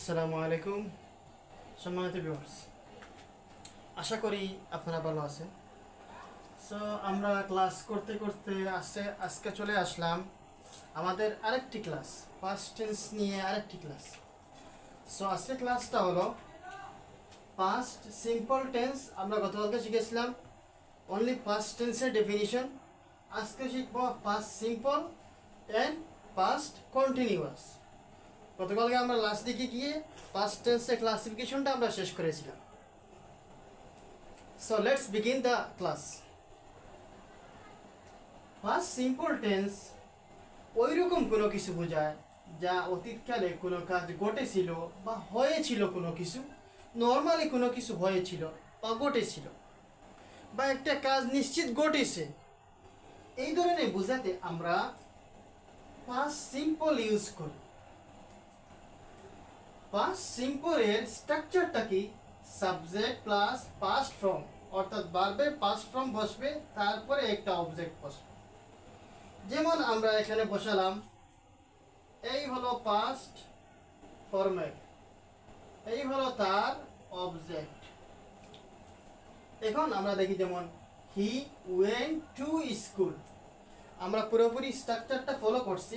আসসালামু আলাইকুম। সম্মানিত ভিউয়ার্স আশা করি আপনারা ভালো আছেন। সো আমরা ক্লাস করতে করতে আসছে আজকে চলে আসলাম আমাদের আরেকটি ক্লাস পাস্ট টেন্স নিয়ে আরেকটি ক্লাস সো আজকে ক্লাসটা হলো পাস্ট সিম্পল টেন্স আমরা গতকালকে শিখেছিলাম অনলি পাস্ট টেন্সের ডেফিনিশন আজকে শিখব past simple and past continuous গতকালকে আমরা লাস্ট দিকে গিয়ে পাস্ট টেন্সের ক্লাসিফিকেশনটা আমরা শেষ করেছিলাম। So let's begin the class past simple tense ওই রকম কোনো কিছু বোঝায় যা অতীতকালে কোনো কাজ ঘটেছিল বা হয়েছিল কোনো কিছু নর্মালি কোনো কিছু হয়েছিল বা ঘটেছিল বা একটা কাজ নিশ্চিত ঘটেছে। এই ধরনের বোঝাতে আমরা পাস্ট সিম্পল ইউজ করি। পাস্ট সিম্পলের স্ট্রাকচারটা কি? সাবজেক্ট প্লাস পাস্ট ফর্ম অর্থাৎ বারবার পাস্ট ফর্ম বসবে, তারপরে একটা অবজেক্ট বসবে। যেমন আমরা এখানে বসালাম, এই হলো পাস্ট ফর্মেট এই হলো তার অবজেক্ট এখন আমরা দেখি যেমন হি ওয়েন টু স্কুল আমরা পুরোপুরি স্ট্রাকচারটা ফলো করছি।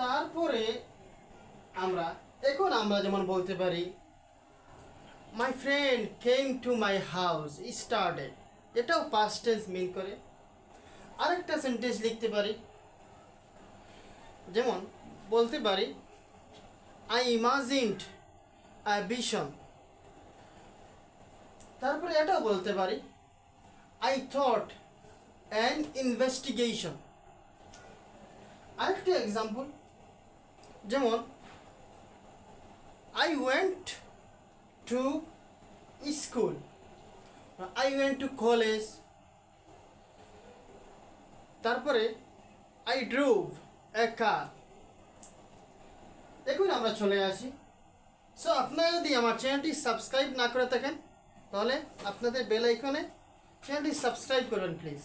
তারপরে আমরা, এখন আমরা যেমন বলতে পারি my friend came to my house started এটাও পাস্ট টেন্স মিন করে। আরেকটা সেন্টেন্স লিখতে পারি। যেমন বলতে পারি আই ইমাজিনড আই ভিশন তারপরে এটাও বলতে পারি আই থট অ্যান ইনভেস্টিগেশন আরেকটা এক্সাম্পল যেমন I went to school. I went to college. তারপরে I drove a car. দেখুন, আমরা চলে আসি সো আপনারা যদি আমার চ্যানেলটি সাবস্ক্রাইব না করে থাকেন, তাহলে আপনাদের বেল আইকনে চ্যানেলটি সাবস্ক্রাইব করবেন প্লিজ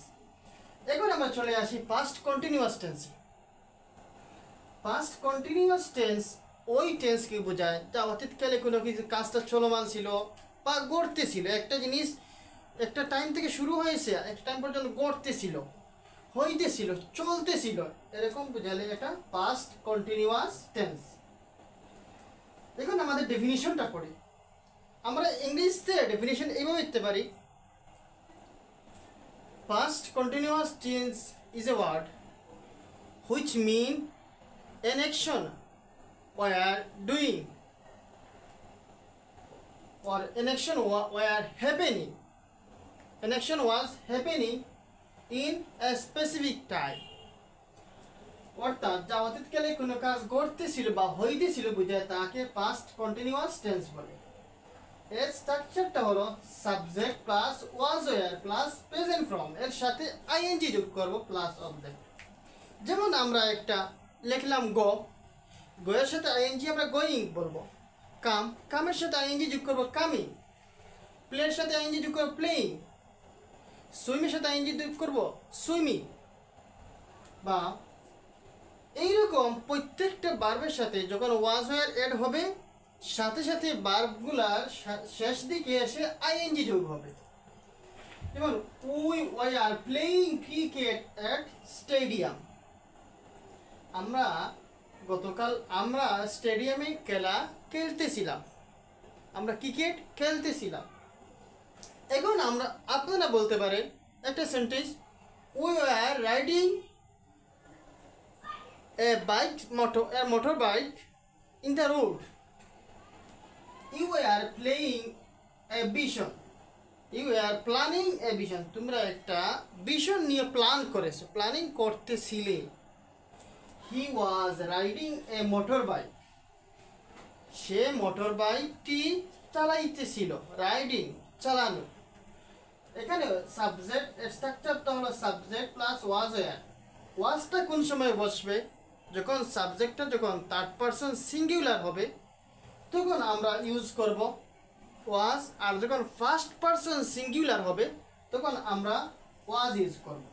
এখন আমরা চলে আসি পাস্ট কন্টিনিউয়াস টেন্সে পাস্ট কন্টিনিউয়াস টেন্স ওই টেন্সকে বোঝায়? যা অতীতকালে কোনো কিছু কাজটা চলমান ছিল বা গড়তে ছিল একটা জিনিস একটা টাইম থেকে শুরু হয়েছে, একটা টাইম পর্যন্ত গড়তে ছিল হইতেছিল, চলতেছিল। এরকম বোঝালে এটা পাস্ট কন্টিনিউয়াস টেন্স দেখুন আমাদের ডেফিনিশনটা পড়ি। আমরা ইংলিশতে ডেফিনিশন এইভাবে দিতে পারি। Past continuous tense is a word which mean an action were doing, or an action were happening. An action was happening in a specific time. অর্থাৎ যা অতীতকালে কোনো কাজ ঘটতেছিল বা হইতেছিল বুঝায় তাকে পাস্ট কন্টিনিউয়াস টেন্স বলে। এর স্ট্রাকচারটা হলো subject plus was were plus present form এর সাথে আইএনজি যোগ করব প্লাস অবজেক্ট যেমন আমরা একটা লিখলাম গো গোয়ের সাথে আইএনজি আমরা গোয়িং বলব। কাম, কামের সাথে আইএনজি যোগ করব কামিং প্লের সাথে আইএনজি যোগ করব প্লেইং সুইমের সাথে আইএনজি যোগ করব সুইমিং বা এইরকম প্রত্যেকটা বার্বের সাথে যখন ওয়াজ ওয়ার অ্যাড হবে, সাথে সাথে বার্বগুলার শেষ দিকে এসে আইএনজি যোগ হবে। যেমন we why are playing cricket at stadium আমরা গতকাল আমরা স্টেডিয়ামে খেলা খেলতেছিলাম। আমরা ক্রিকেট খেলতেছিলাম। এখন আমরা, আপনারা বলতে পারেন, একটা sentence we are riding a bike motor motor bike in the road you are playing a vision you are planning a vision তোমরা একটা ভিশন নিয়ে প্ল্যান করেছ planning করতেছিলে। He was riding a motor bike say motor বাইকটি চালাইতেছিল riding চালানো। এখানে subject স্ট্রাকচারটা হলো সাবজেক্ট প্লাস ওয়াজ ওয়ার ওয়াজটা কোন সময় বসবে? যখন সাবজেক্টটা যখন থার্ড পারসন সিঙ্গুলার হবে, তখন আমরা ইউজ করব ওয়াজ আর যখন ফার্স্ট পারসন সিঙ্গুলার হবে, তখন আমরা ওয়াজ ইউজ করব।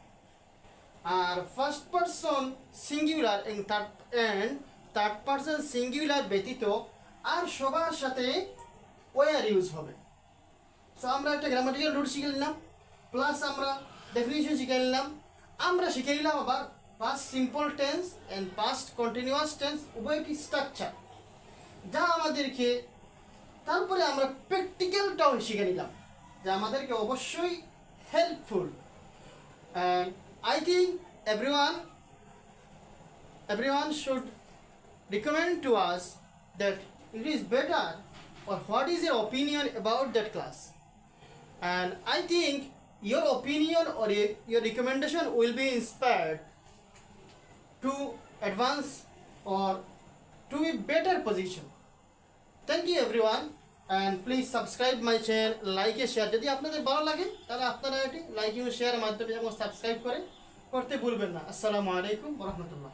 আর first person singular third and third person singular ব্যতীত আর সবার সাথে ওয়ার ইউজ হবে। সো আমরা একটা গ্রামাটিক্যাল রুট শিখে নিলাম প্লাস আমরা ডেফিনিশন শিখে নিলাম। আমরা শিখে নিলাম আবার past simple tense and past continuous tense উভয় কি স্ট্রাকচার যা আমাদেরকে তারপরে আমরা প্র্যাকটিক্যালটাও শিখে নিলাম, যা আমাদেরকে অবশ্যই helpful and I think everyone everyone should recommend to us that it is better or what is your opinion about that class and I think your opinion or your recommendation will be inspired to advance or to be better position. Thank you everyone. And please subscribe my channel like share যদি আপনাদের ভালো লাগে, তাহলে আপনারা এটি like এবং শেয়ারের মাধ্যমে এবং সাবস্ক্রাইব করে, করতে ভুলবেন না। আসসালামু আলাইকুম রহমতুল্লাহ।